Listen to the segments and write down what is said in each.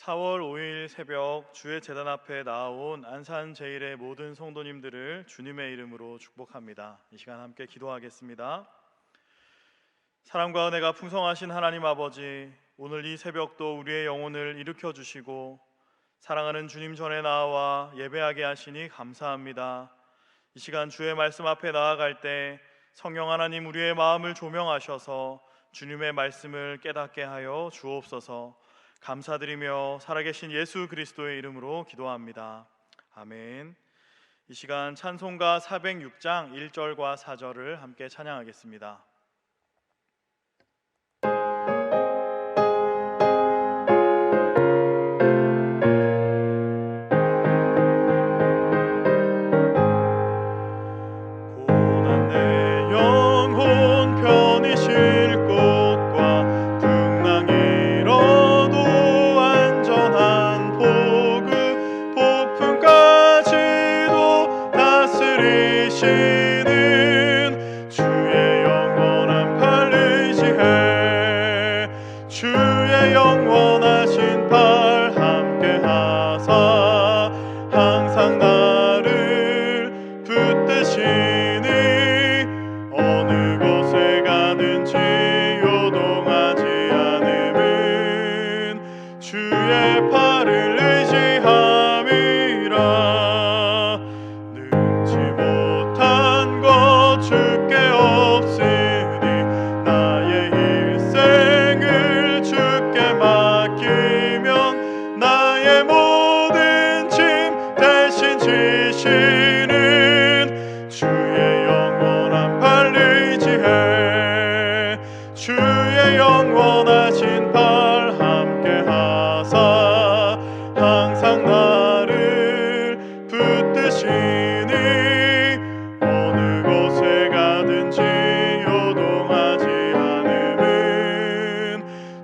4월 5일 새벽 주의 재단 앞에 나아온 안산 제일의 모든 성도님들을 주님의 이름으로 축복합니다. 이 시간 함께 기도하겠습니다. 사랑과 은혜가 풍성하신 하나님 아버지, 오늘 이 새벽도 우리의 영혼을 일으켜 주시고 사랑하는 주님 전에 나와 예배하게 하시니 감사합니다. 이 시간 주의 말씀 앞에 나아갈 때 성령 하나님 우리의 마음을 조명하셔서 주님의 말씀을 깨닫게 하여 주옵소서. 감사드리며 살아계신 예수 그리스도의 이름으로 기도합니다. 아멘. 이 시간 찬송가 406장 1절과 4절을 함께 찬양하겠습니다. 다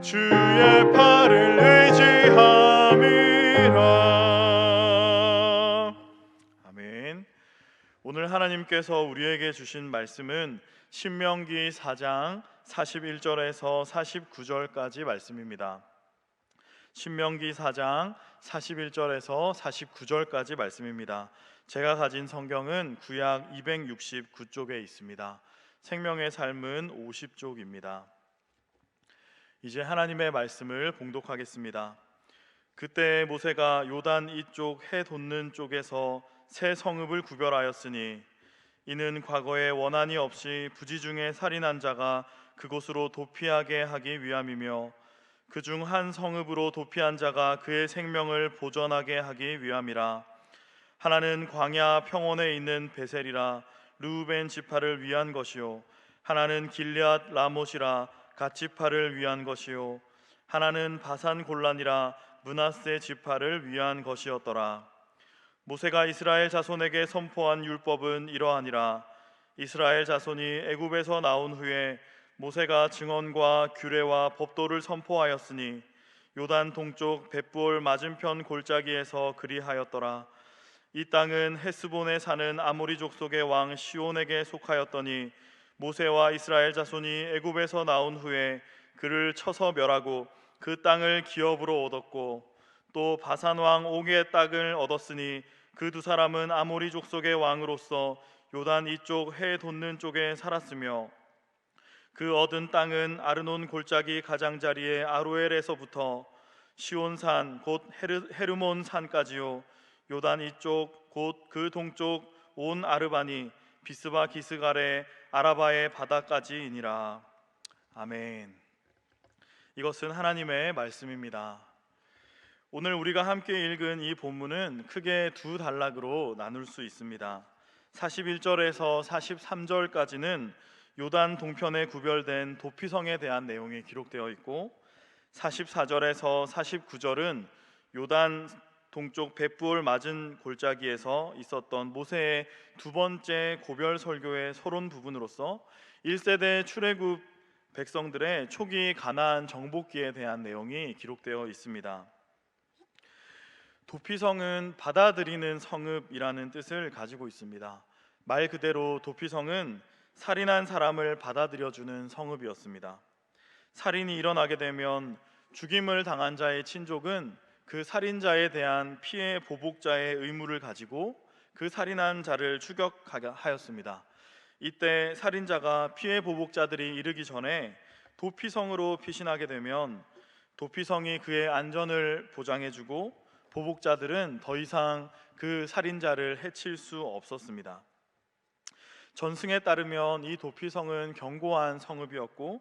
주의 팔을 의지함이라 아멘 오늘 하나님께서 우리에게 주신 말씀은 신명기 4장 41절에서 49절까지 말씀입니다. 신명기 4장 41절에서 49절까지 말씀입니다. 제가 가진 성경은 구약 269쪽에 있습니다. 생명의 삶은 50쪽입니다. 이제 하나님의 말씀을 봉독하겠습니다. 그때 모세가 요단 이쪽 해 돋는 쪽에서 새 성읍을 구별하였으니 이는 과거에 원한이 없이 부지 중에 살인한 자가 그곳으로 도피하게 하기 위함이며 그 중 한 성읍으로 도피한 자가 그의 생명을 보전하게 하기 위함이라 하나는 광야 평원에 있는 베셀이라 루벤 지파를 위한 것이요 하나는 길앗 라못이라 갓 지파를 위한 것이요. 하나는 바산 골란이라 문하세 지파를 위한 것이었더라. 모세가 이스라엘 자손에게 선포한 율법은 이러하니라. 이스라엘 자손이 애굽에서 나온 후에 모세가 증언과 규례와 법도를 선포하였으니 요단 동쪽 벳부올 맞은편 골짜기에서 그리하였더라. 이 땅은 헤스본에 사는 아모리 족속의 왕 시온에게 속하였더니 모세와 이스라엘 자손이 애굽에서 나온 후에 그를 쳐서 멸하고 그 땅을 기업으로 얻었고 또 바산 왕 옥의 땅을 얻었으니 그 두 사람은 아모리 족속의 왕으로서 요단 이쪽 해 돋는 쪽에 살았으며 그 얻은 땅은 아르논 골짜기 가장자리의 아로엘에서부터 시온산 곧 헤르, 헤르몬 산까지요. 요단 이쪽 곧 그 동쪽 온 아르바니 비스바 기스갈의 아라바의 바다까지이니라 아멘 이것은 하나님의 말씀입니다. 오늘 우리가 함께 읽은 이 본문은 크게 두 단락으로 나눌 수 있습니다. 41절에서 43절까지는 요단 동편에 구별된 도피성에 대한 내용이 기록되어 있고 44절에서 49절은 요단 동쪽 벳부올 맞은 골짜기에서 있었던 모세의 두 번째 고별 설교의 서론 부분으로서 1세대 출애굽 백성들의 초기 가나안 정복기에 대한 내용이 기록되어 있습니다. 도피성은 받아들이는 성읍이라는 뜻을 가지고 있습니다. 말 그대로 도피성은 살인한 사람을 받아들여 주는 성읍이었습니다. 살인이 일어나게 되면 죽임을 당한 자의 친족은 그 살인자에 대한 피해 보복자의 의무를 가지고 그 살인한 자를 추격하였습니다. 이때 살인자가 피해 보복자들이 이르기 전에 도피성으로 피신하게 되면 도피성이 그의 안전을 보장해주고 보복자들은 더 이상 그 살인자를 해칠 수 없었습니다. 전승에 따르면 이 도피성은 견고한 성읍이었고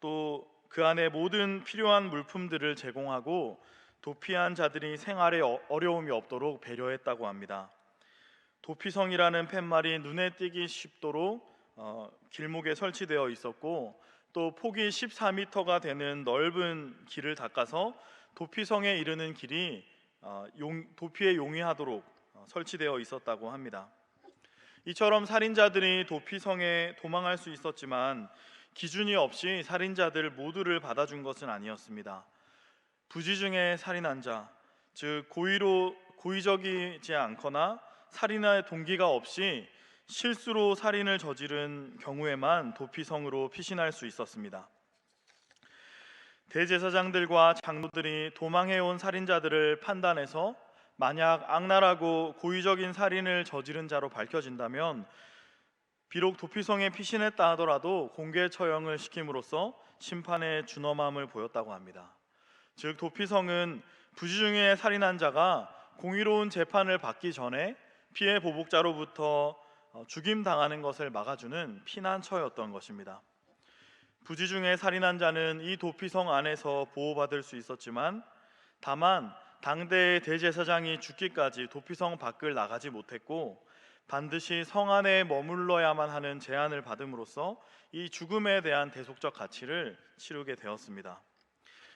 또 그 안에 모든 필요한 물품들을 제공하고 도피한 자들이 생활에 어- 어려움이 없도록 배려했다고 합니다. 도피성이라는 팻말이 눈에 띄기 쉽도록 어, 길목에 설치되어 있었고 또 폭이 14m가 되는 넓은 길을 닦아서 도피성에 이르는 길이 어, 용- 도피에 용이하도록 어, 설치되어 있었다고 합니다. 이처럼 살인자들이 도피성에 도망할 수 있었지만 기준이 없이 살인자들 모두를 받아준 것은 아니었습니다. 부지 중에 살인한 자, 즉 고의로 고의적이지 않거나 살인할 동기가 없이 실수로 살인을 저지른 경우에만 도피성으로 피신할 수 있었습니다. 대제사장들과 장로들이 도망해온 살인자들을 판단해서 만약 악랄하고 고의적인 살인을 저지른 자로 밝혀진다면 비록 도피성에 피신했다 하더라도 공개 처형을 시킴으로써 심판의 준엄함을 보였다고 합니다. 즉 도피성은 부지 중에 살인한 자가 공의로운 재판을 받기 전에 피해 보복자로부터 어, 죽임 당하는 것을 막아주는 피난처였던 것입니다. 부지 중에 살인한 자는 이 도피성 안에서 보호받을 수 있었지만 다만 당대의 대제사장이 죽기까지 도피성 밖을 나가지 못했고 반드시 성 안에 머물러야만 하는 제한을 받음으로써 이 죽음에 대한 대속적 가치를 치르게 되었습니다.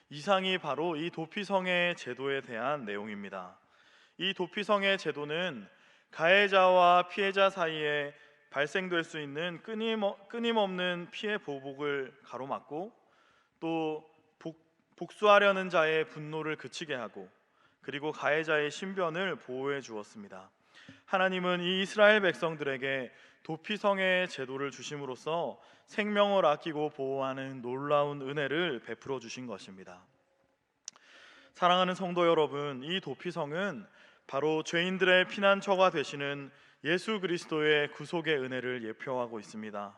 이상이 바로 이 도피성의 제도에 대한 내용입니다. 이 도피성의 제도는 가해자와 피해자 사이에 발생될 수 있는 끊임, 끊임없는 피해 보복을 가로막고 또 복, 복수하려는 자의 분노를 그치게 하고 그리고 가해자의 신변을 보호해 주었습니다. 하나님은 이 이스라엘 백성들에게 도피성의 제도를 주심으로써 생명을 아끼고 보호하는 놀라운 은혜를 베풀어 주신 것입니다. 사랑하는 성도 여러분, 이 도피성은 바로 죄인들의 피난처가 되시는 예수 그리스도의 구속의 은혜를 예표하고 있습니다.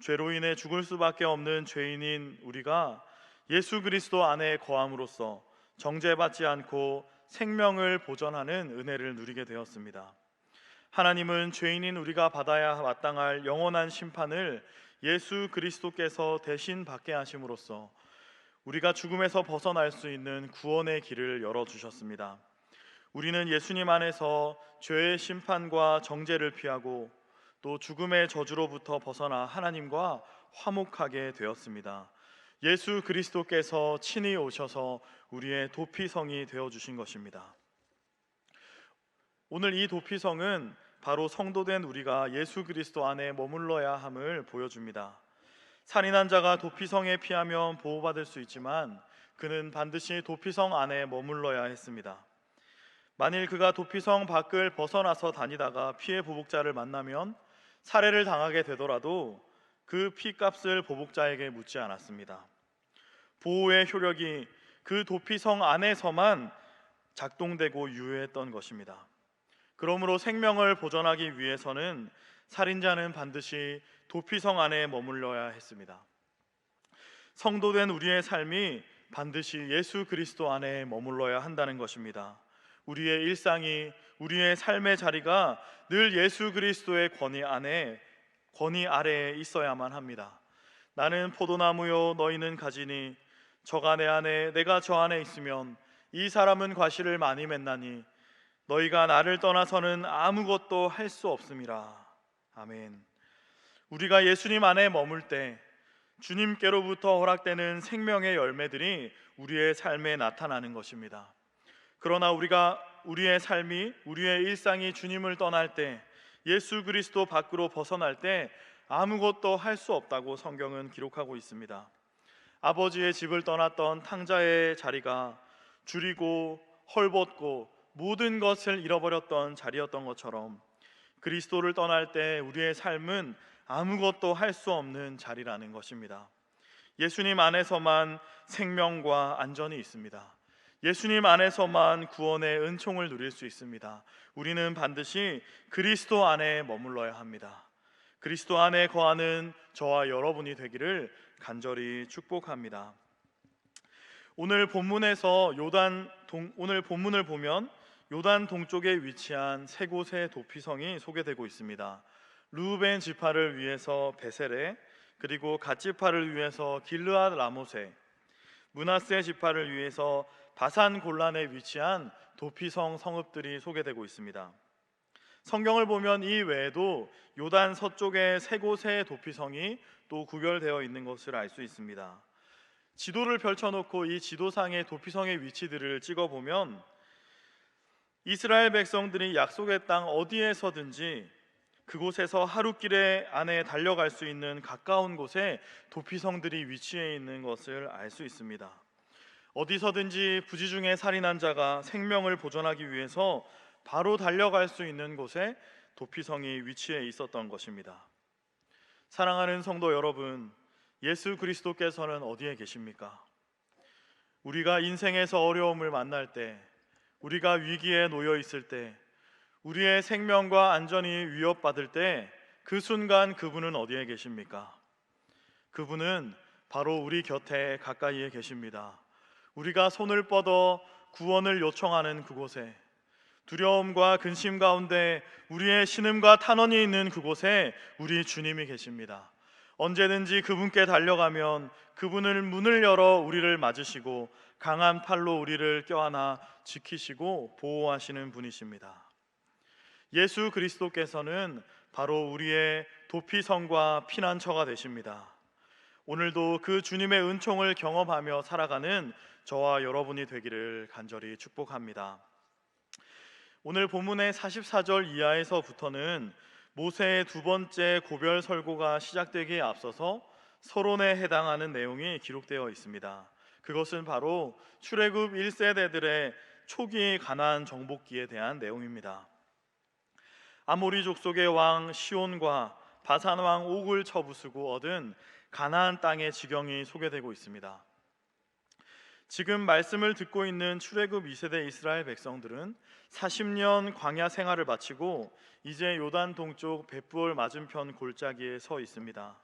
죄로 인해 죽을 수밖에 없는 죄인인 우리가 예수 그리스도 안에 거함으로써 정죄받지 않고 생명을 보전하는 은혜를 누리게 되었습니다. 하나님은 죄인인 우리가 받아야 마땅할 영원한 심판을 예수 그리스도께서 대신 받게 하심으로써 우리가 죽음에서 벗어날 수 있는 구원의 길을 열어 주셨습니다. 우리는 예수님 안에서 죄의 심판과 정죄를 피하고 또 죽음의 저주로부터 벗어나 하나님과 화목하게 되었습니다. 예수 그리스도께서 친히 오셔서 우리의 도피성이 되어 주신 것입니다. 오늘 이 도피성은 바로 성도된 우리가 예수 그리스도 안에 머물러야 함을 보여줍니다. 살인한 자가 도피성에 피하면 보호받을 수 있지만 그는 반드시 도피성 안에 머물러야 했습니다. 만일 그가 도피성 밖을 벗어나서 다니다가 피해 보복자를 만나면 살해를 당하게 되더라도 그 피값을 보복자에게 묻지 않았습니다. 보호의 효력이 그 도피성 안에서만 작동되고 유효했던 것입니다. 그러므로 생명을 보존하기 위해서는 살인자는 반드시 도피성 안에 머물러야 했습니다. 성도된 우리의 삶이 반드시 예수 그리스도 안에 머물러야 한다는 것입니다. 우리의 일상이 우리의 삶의 자리가 늘 예수 그리스도의 권위 안에 권위 아래에 있어야만 합니다. 나는 포도나무요 너희는 가지니 저가 내 안에 내가 저 안에 있으면 이 사람은 과실을 많이 맺나니 너희가 나를 떠나서는 아무것도 할 수 없음이라. 아멘. 우리가 예수님 안에 머물 때 주님께로부터 허락되는 생명의 열매들이 우리의 삶에 나타나는 것입니다. 그러나 우리가 우리의 삶이 우리의 일상이 주님을 떠날 때 예수 그리스도 밖으로 벗어날 때 아무것도 할 수 없다고 성경은 기록하고 있습니다. 아버지의 집을 떠났던 탕자의 자리가 줄이고 헐벗고 모든 것을 잃어버렸던 자리였던 것처럼 그리스도를 떠날 때 우리의 삶은 아무것도 할 수 없는 자리라는 것입니다. 예수님 안에서만 생명과 안전이 있습니다. 예수님 안에서만 구원의 은총을 누릴 수 있습니다. 우리는 반드시 그리스도 안에 머물러야 합니다. 그리스도 안에 거하는 저와 여러분이 되기를 간절히 축복합니다. 오늘 본문에서 요단 동, 오늘 본문을 보면 요단 동쪽에 위치한 세 곳의 도피성이 소개되고 있습니다. 루벤 지파를 위해서 베셀에 그리고 갓 지파를 위해서 길르앗 라모세 문하세 지파를 위해서 바산 골란에 위치한 도피성 성읍들이 소개되고 있습니다. 성경을 보면 이 외에도 요단 서쪽의 세 곳의 도피성이 또 구별되어 있는 것을 알 수 있습니다. 지도를 펼쳐놓고 이 지도상의 도피성의 위치들을 찍어보면 이스라엘 백성들이 약속의 땅 어디에서든지 그곳에서 하루길에 안에 달려갈 수 있는 가까운 곳에 도피성들이 위치해 있는 것을 알 수 있습니다. 어디서든지 부지 중에 살인한 자가 생명을 보존하기 위해서 바로 달려갈 수 있는 곳에 도피성이 위치해 있었던 것입니다. 사랑하는 성도 여러분, 예수 그리스도께서는 어디에 계십니까? 우리가 인생에서 어려움을 만날 때, 우리가 위기에 놓여 있을 때, 우리의 생명과 안전이 위협받을 때, 그 순간 그분은 어디에 계십니까? 그분은 바로 우리 곁에 가까이에 계십니다. 우리가 손을 뻗어 구원을 요청하는 그곳에 두려움과 근심 가운데 우리의 신음과 탄원이 있는 그곳에 우리 주님이 계십니다. 언제든지 그분께 달려가면 그분을 문을 열어 우리를 맞으시고 강한 팔로 우리를 껴안아 지키시고 보호하시는 분이십니다. 예수 그리스도께서는 바로 우리의 도피성과 피난처가 되십니다. 오늘도 그 주님의 은총을 경험하며 살아가는 저와 여러분이 되기를 간절히 축복합니다. 오늘 본문의 44절 이하에서부터는 모세의 두 번째 고별 설고가 시작되기에 앞서서 서론에 해당하는 내용이 기록되어 있습니다. 그것은 바로 출애굽 1세대들의 초기 가나안 정복기에 대한 내용입니다. 아모리 족속의 왕 시온과 바산 왕 옥을 쳐부수고 얻은 가나안 땅의 지경이 소개되고 있습니다. 지금 말씀을 듣고 있는 출애굽 2세대 이스라엘 백성들은 40년 광야 생활을 마치고 이제 요단 동쪽 벳부얼 맞은편 골짜기에 서 있습니다.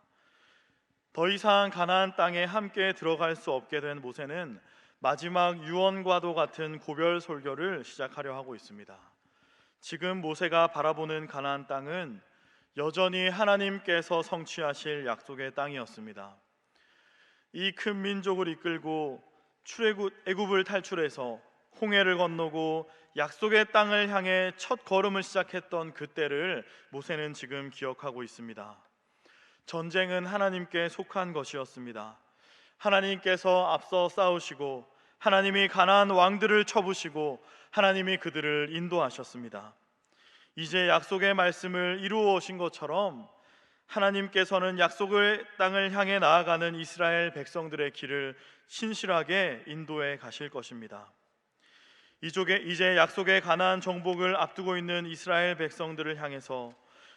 더 이상 가나안 땅에 함께 들어갈 수 없게 된 모세는 마지막 유언과도 같은 고별 설교를 시작하려 하고 있습니다. 지금 모세가 바라보는 가나안 땅은 여전히 하나님께서 성취하실 약속의 땅이었습니다. 이 큰 민족을 이끌고 출애굽 애굽을 탈출해서 홍해를 건너고 약속의 땅을 향해 첫 걸음을 시작했던 그때를 모세는 지금 기억하고 있습니다. 전쟁은 하나님께 속한 것이었습니다. 하나님께서 앞서 싸우시고 하나님이 가나안 왕들을 쳐부시고 하나님이 그들을 인도하셨습니다. 이제 약속의 말씀을 이루어 오신 것처럼 하나님께서는 약속의 땅을 향해 나아가는 이스라엘 백성들의 길을 신실하게 인도해 가실 것입니다. 이쪽에 이제 약속의 가나안 정복을 앞두고 있는 이스라엘 백성들을 향해서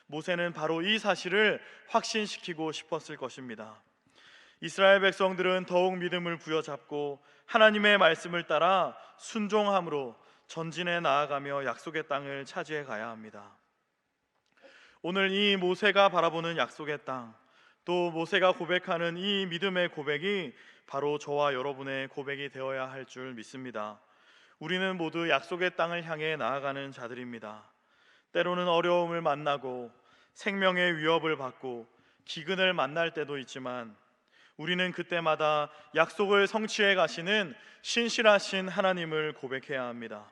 모세는 바로 이 사실을 확신시키고 싶었을 것입니다. 이스라엘 백성들은 더욱 믿음을 부여잡고 하나님의 말씀을 따라 순종함으로 전진해 나아가며 약속의 땅을 차지해 가야 합니다. 오늘 이 모세가 바라보는 약속의 땅, 또 모세가 고백하는 이 믿음의 고백이 바로 저와 여러분의 고백이 되어야 할 줄 믿습니다. 우리는 모두 약속의 땅을 향해 나아가는 자들입니다. 때로는 어려움을 만나고 생명의 위협을 받고 기근을 만날 때도 있지만 우리는 그때마다 약속을 성취해 가시는 신실하신 하나님을 고백해야 합니다.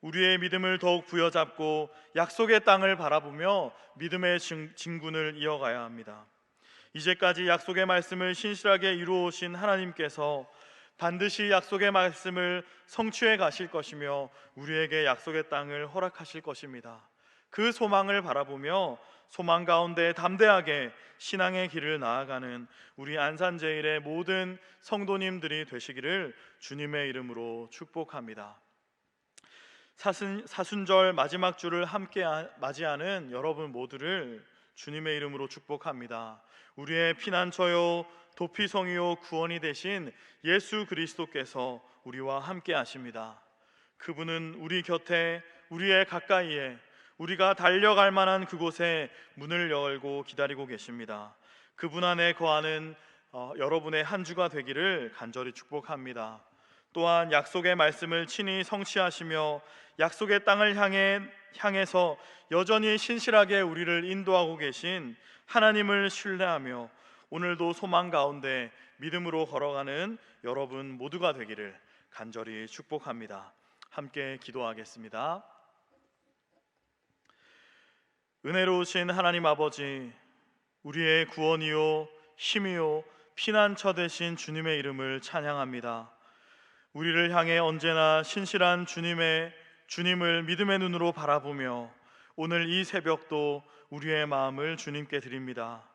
우리의 믿음을 더욱 부여잡고 약속의 땅을 바라보며 믿음의 진군을 이어가야 합니다. 이제까지 약속의 말씀을 신실하게 이루어 오신 하나님께서 반드시 약속의 말씀을 성취해 가실 것이며 우리에게 약속의 땅을 허락하실 것입니다. 그 소망을 바라보며 소망 가운데 담대하게 신앙의 길을 나아가는 우리 안산제일의 모든 성도님들이 되시기를 주님의 이름으로 축복합니다. 사순, 사순절 마지막 주를 함께 맞이하는 여러분 모두를 주님의 이름으로 축복합니다. 우리의 피난처요 도피성이요 구원이 되신 예수 그리스도께서 우리와 함께 하십니다. 그분은 우리 곁에 우리의 가까이에 우리가 달려갈 만한 그곳에 문을 열고 기다리고 계십니다. 그분 안에 거하는 어, 여러분의 한 주가 되기를 간절히 축복합니다. 또한 약속의 말씀을 친히 성취하시며 약속의 땅을 향해 향해서 여전히 신실하게 우리를 인도하고 계신 하나님을 신뢰하며 오늘도 소망 가운데 믿음으로 걸어가는 여러분 모두가 되기를 간절히 축복합니다. 함께 기도하겠습니다. 은혜로우신 하나님 아버지, 우리의 구원이요 힘이요 피난처 되신 주님의 이름을 찬양합니다. 우리를 향해 언제나 신실한 주님의 주님을 믿음의 눈으로 바라보며 오늘 이 새벽도 우리의 마음을 주님께 드립니다.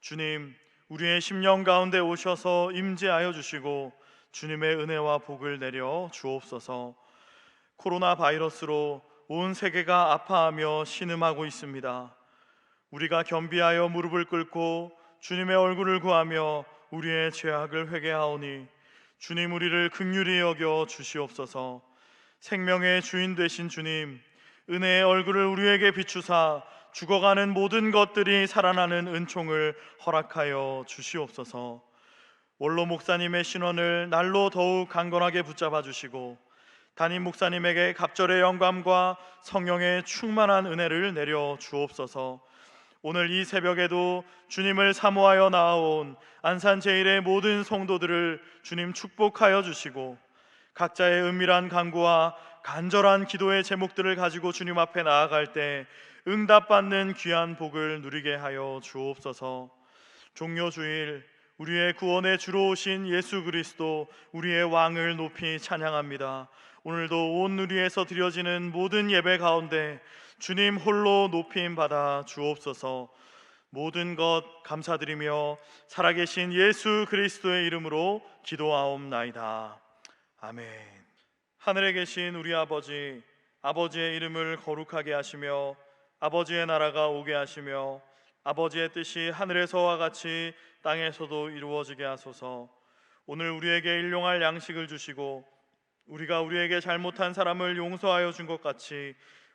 주님, 우리의 심령 가운데 오셔서 임재하여 주시고 주님의 은혜와 복을 내려 주옵소서. 코로나 바이러스로 온 세계가 아파하며 신음하고 있습니다. 우리가 겸비하여 무릎을 꿇고 주님의 얼굴을 구하며 우리의 죄악을 회개하오니 주님 우리를 극률히 여겨 주시옵소서. 생명의 주인 되신 주님, 은혜의 얼굴을 우리에게 비추사 죽어가는 모든 것들이 살아나는 은총을 허락하여 주시옵소서. 원로 목사님의 신원을 날로 더욱 강건하게 붙잡아 주시고 담임 목사님에게 갑절의 영감과 성령의 충만한 은혜를 내려 주옵소서. 오늘 이 새벽에도 주님을 사모하여 나아온 안산 제일의 모든 성도들을 주님 축복하여 주시고 각자의 은밀한 간구와 간절한 기도의 제목들을 가지고 주님 앞에 나아갈 때 응답받는 귀한 복을 누리게 하여 주옵소서. 종료 주일 우리의 구원에 주로 오신 예수 그리스도 우리의 왕을 높이 찬양합니다. 오늘도 온 누리에서 드려지는 모든 예배 가운데 주님 홀로 높임 받아 주옵소서. 모든 것 감사드리며 살아계신 예수 그리스도의 이름으로 기도하옵나이다. 아멘. 하늘에 계신 우리 아버지, 아버지의 이름을 거룩하게 하시며 아버지의 나라가 오게 하시며 아버지의 뜻이 하늘에서와 같이 땅에서도 이루어지게 하소서. 오늘 우리에게 일용할 양식을 주시고 우리가 우리에게 잘못한 사람을 용서하여 준 것 같이